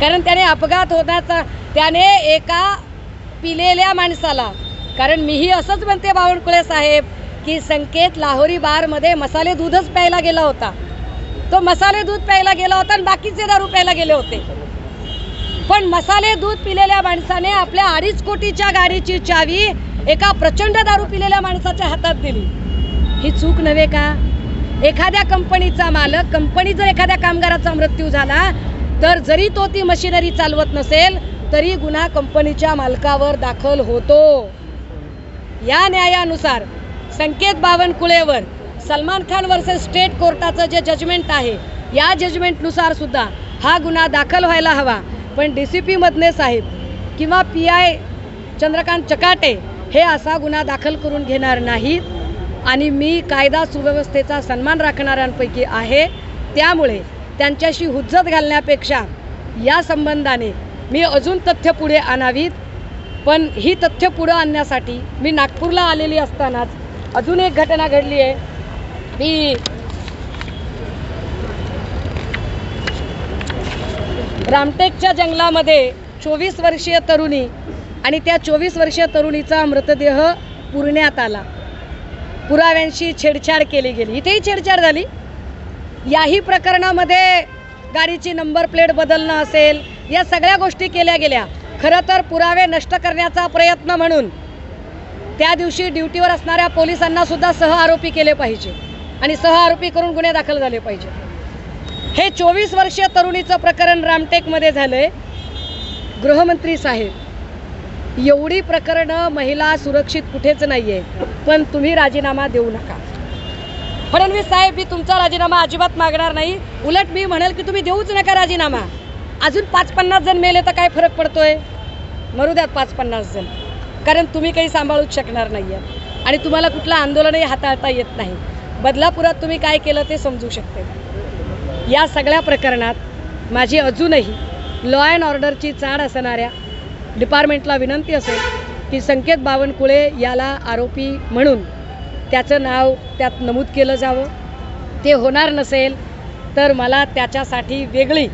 कारण त्याने अपघात होण्याचा त्याने एका पिलेल्या माणसाला कारण मीही असंच म्हणते बावनकुळे साहेब की संकेत लाहोरी बारमध्ये मसाले दूधच प्यायला गेला होता. तो मसाले दूध प्यायला गेला होता आणि बाकीचे दारू प्यायला गेले होते. पण मसाले दूध पिलेल्या माणसाने आपल्या अडीच कोटीच्या गाडीची चावी एका प्रचंड दारू पिलेल्या माणसाच्या हातात दिली. ही चूक नव्हे का? एखाद्या कंपनीचा मालक कंपनी जर एखाद्या कामगाराचा मृत्यू झाला तर जरी तो ती मशिनरी चालवत नसेल तरी गुन्हा कंपनीच्या मालकावर दाखल होतो. या न्यायानुसार संकेत बावनकुळेवर सलमान खान वर्सेस स्टेट कोर्टाचं जे जजमेंट आहे या जजमेंटनुसार सुद्धा हा गुन्हा दाखल व्हायला हवा. पण डी सी पी मधने साहेब किंवा पी आय चंद्रकांत चकाटे हे असा गुन्हा दाखल करून घेणार नाहीत. आणि मी कायदा सुव्यवस्थेचा सन्मान राखणाऱ्यांपैकी आहे. त्यामुळे त्यांच्याशी हुज्जत घालण्यापेक्षा या संबंधाने मी अजून तथ्य पुढे आणावीत. पण ही तथ्य पुढं आणण्यासाठी मी नागपूरला आलेली असतानाच अजून एक घटना घडली आहे. मी रामटेकच्या जंगलामध्ये चोवीस वर्षीय तरुणी आणि त्या चोवीस वर्षीय तरुणीचा मृतदेह पुरण्यात आला. पुराव्यांशी छेडछाड केली गेली. इथेही छेडछाड झाली. याही प्रकरणामध्ये गाडीची नंबर प्लेट बदलणं असेल या सगळ्या गोष्टी केल्या गेल्या. खरं तर पुरावे नष्ट करण्याचा प्रयत्न म्हणून त्या दिवशी ड्युटीवर असणाऱ्या पोलिसांना सुद्धा सह आरोपी केले पाहिजे आणि सह आरोपी करून गुन्हे दाखल झाले पाहिजे. हे चोवीस वर्षीय तरुणीचं प्रकरण रामटेकमध्ये झालंय. गृहमंत्री साहेब एवढी प्रकरणं महिला सुरक्षित कुठेच नाहीये पण तुम्ही राजीनामा देऊ नका. फडणवीस साहेब मी तुमचा राजीनामा अजिबात मागणार नाही. उलट मी म्हणेल की तुम्ही देऊच नका राजीनामा. अजून पाच पन्नास जण मेले तर काय फरक पडतोय? मरू द्यात पाच पन्नास जण. कारण तुम्ही काही सांभाळूच शकणार नाही आहे आणि तुम्हाला कुठलं आंदोलनही हाताळता येत नाही. बदलापुरात तुम्ही काय केलं ते समजू शकते. या सगळ्या प्रकरणात माझी अजूनही लॉ अँड ऑर्डरची चाड असणाऱ्या डिपार्टमेंटला विनंती असेल की संकेत बावनकुळे याला आरोपी म्हणून त्याचं नाव त्यात नमूद केलं जावं. ते होणार नसेल तर मला त्याच्यासाठी वेगळी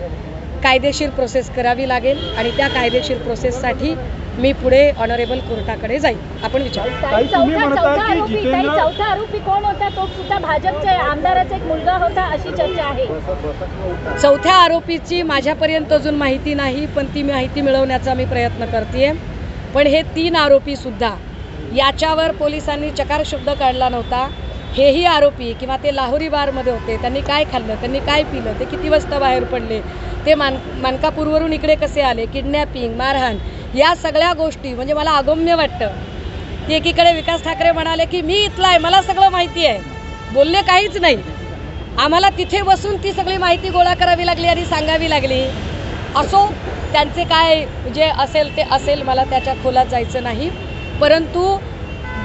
कायदेशीर प्रोसेस करावी लागेल आणि त्या कायदेशीर प्रोसेससाठी मी पुढे ऑनरेबल कोर्टाकडे जाईल आपण विचार. ताई, तुम्ही चौथा म्हणता चौथा की आरोपी ताई, जितेंद्र चौथा आरोपी कोण होता? तो सुद्धा भाजपच्या आमदाराचा एक मुलगा होता अशी चर्चा आहे. चौथ्या आरोपीची माझ्यापर्यंत अजून माहिती नाही पण ती माहिती मिळवण्याचा मी प्रयत्न करते पण हे तीन आरोपी सुद्धा याच्यावर पोलिसांनी चकार शब्द काढला नव्हता. हेही आरोपी किंवा ते लाहोरी बारमध्ये होते त्यांनी काय खाल्लं त्यांनी काय पिलं ते किती वाजता बाहेर पडले ते मान मानकापूरवरून इकडे कसे आले किडनॅपिंग मारहाण या सगळ्या गोष्टी म्हणजे मला अगम्य वाटतं. की एकीकडे विकास ठाकरे म्हणाले की मी इथला आहे मला सगळं माहिती आहे. बोलले काहीच नाही. आम्हाला तिथे बसून ती सगळी माहिती गोळा करावी लागली आणि सांगावी लागली. असो त्यांचे काय जे असेल ते असेल मला त्याच्या खोलात जायचं नाही. परंतु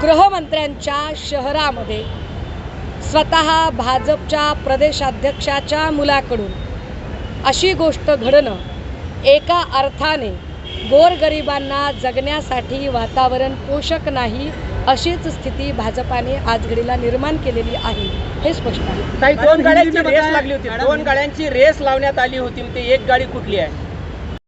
गृहमंत्र्यांच्या शहरामध्ये स्वतः भाजपच्या प्रदेशाध्यक्षाच्या मुलाकडून अशी गोष्ट घडणं एका अर्थाने गोरगरिबांना जगण्यासाठी वातावरण पोषक नाही अशीच स्थिती भाजपाने आज घडीला निर्माण केलेली आहे हे स्पष्ट आहे. काही दोन गाड्यांची रेस लागली होती. दोन गाड्यांची रेस लावण्यात आली होती. ते एक गाडी कुठली आहे?